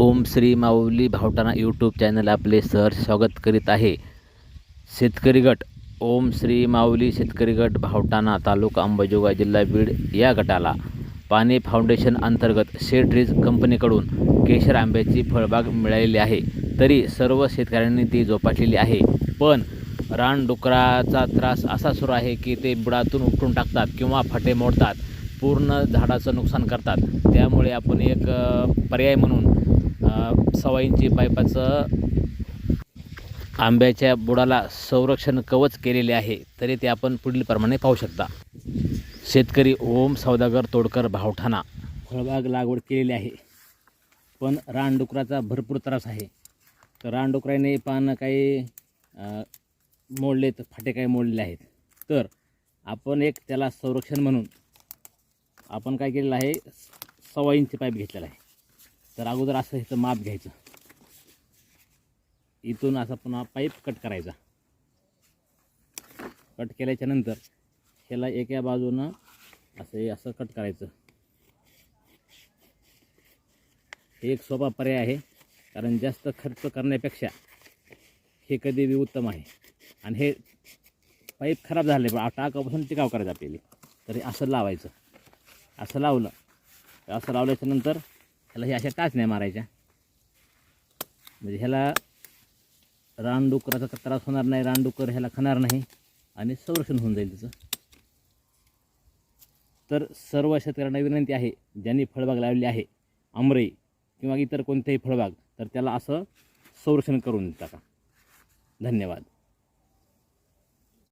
ओम Shri Mauli Bhavtana YouTube channel आपले sir स्वागत करीत आहे. शेतकरी गट ओम श्री माऊली शेतकरी गट भावटाणा तालुका अंबाजोगाई जिल्हा बीड या गटाला. पाणी फाउंडेशन अंतर्गत शेड्रीज कंपनीकडून केशर आंब्याची फळबाग मिळालेली आहे. तरी सर्व शेतकऱ्यांनी ती जोपासलेली आहे. पण रानडुकराचा त्रास असा सुरू आहे की ते बुडातून उपटून टाकतात किंवा फाटे मोडतात पूर्ण झाडाचं नुकसान करतात. त्यामुळे आपण एक पर्याय म्हणून सवाईंची पाईपाचं आंब्याच्या बुडाला संरक्षण कवच केलेले आहे तरी ते आपण पुढीलप्रमाणे पाहू शकता. शेतकरी ओम सौदागर तोडकर भावठाणा फळबाग लागवड केलेली आहे पण रानडुकराचा भरपूर त्रास आहे. तर रानडुकराने पानं काही मोडले मोडलेत फाटे काही मोडलेले आहेत. तर आपण एक त्याला संरक्षण म्हणून आपण काय केलेलं आहे सव्वा पाईप घेतलेला आहे. तर अगोदर असं ह्याचं माप घ्यायचं. इथून असा पुन्हा पाईप कट करायचा. कट केल्याच्यानंतर ह्याला एका बाजूनं असं हे असं कट करायचं. हे एक सोपा पर्याय आहे कारण जास्त खर्च करण्यापेक्षा हे कधी बी उत्तम आहे. आणि हे पाईप खराब झाले पण टाकापासून टिकाव करायचं आपल्याला तर हे असं लावायचं. असं लावलं. असं लावल्याच्या नंतर ह्याला हे अशा टाचण्या मारायच्या. म्हणजे ह्याला रानडुकराचा तर त्रास होणार नाही रानडुकर ह्याला खाणार नाही आणि संरक्षण होऊन जाईल त्याचं तर सर्व शेतकऱ्यांना विनंती आहे ज्यांनी फळबाग लावली आहे आमरई किंवा इतर कोणतेही फळबाग तर त्याला असं संरक्षण करून टाका. धन्यवाद.